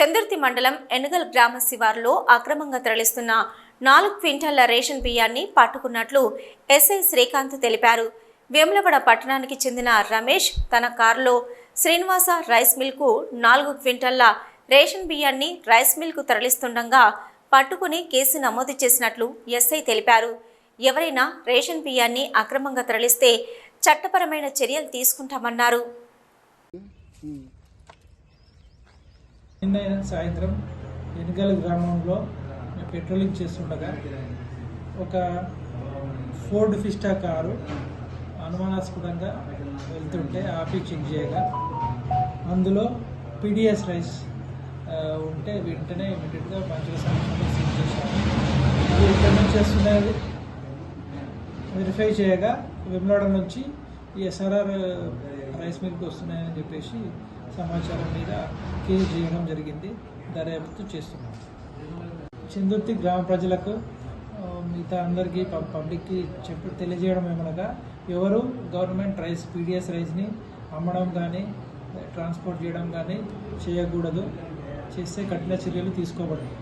చందుర్తి మండలం ఎనుగల్ గ్రామ శివారులో అక్రమంగా తరలిస్తున్న నాలుగు క్వింటాల రేషన్ బియ్యాన్ని పట్టుకున్నట్లు ఎస్ఐ శ్రీకాంత్ తెలిపారు. వేములవాడ పట్టణానికి చెందిన రమేష్ తన కారులో శ్రీనివాస రైస్ మిల్కు నాలుగు క్వింటాల రేషన్ బియ్యాన్ని రైస్ మిల్కు తరలిస్తుండగా పట్టుకుని కేసు నమోదు చేసినట్లు ఎస్ఐ తెలిపారు. ఎవరైనా రేషన్ బియ్యాన్ని అక్రమంగా తరలిస్తే చట్టపరమైన చర్యలు తీసుకుంటామన్నారు. నిన్న సాయంత్రం ఎన్నికల గ్రామంలో పెట్రోలింగ్ చేస్తుండగా ఒక ఫోర్డ్ ఫిస్టా కారు అనుమానాస్పదంగా వెళ్తుంటే ఆపి చెక్ చేయగా అందులో పీడిఎస్ రైస్ ఉంటే వెంటనే ఇమీడియట్గా మంచిగా సమక్షంలో సీజ్ చేశాము ఇది ఎక్కడి నుంచి వస్తున్నది? వెరిఫై చేయగా వెమ్లాడ నుంచి ఈ ఎస్ఆర్ఆర్ రైస్ మీదకి వస్తున్నాయని చెప్పేసి సమాచారం మీద కేసు చేయడం జరిగింది. దర్యాప్తు చేస్తున్నాం. చందుర్తి గ్రామ ప్రజలకు మిగతా అందరికీ పబ్లిక్కి చెప్పి తెలియజేయడం ఏమనగా ఎవరు గవర్నమెంట్ రైస్ పీడిఎస్ రైస్ని అమ్మడం కానీ ట్రాన్స్పోర్ట్ చేయడం కానీ చేయకూడదు. చేస్తే కఠిన చర్యలు తీసుకోబడతాయి.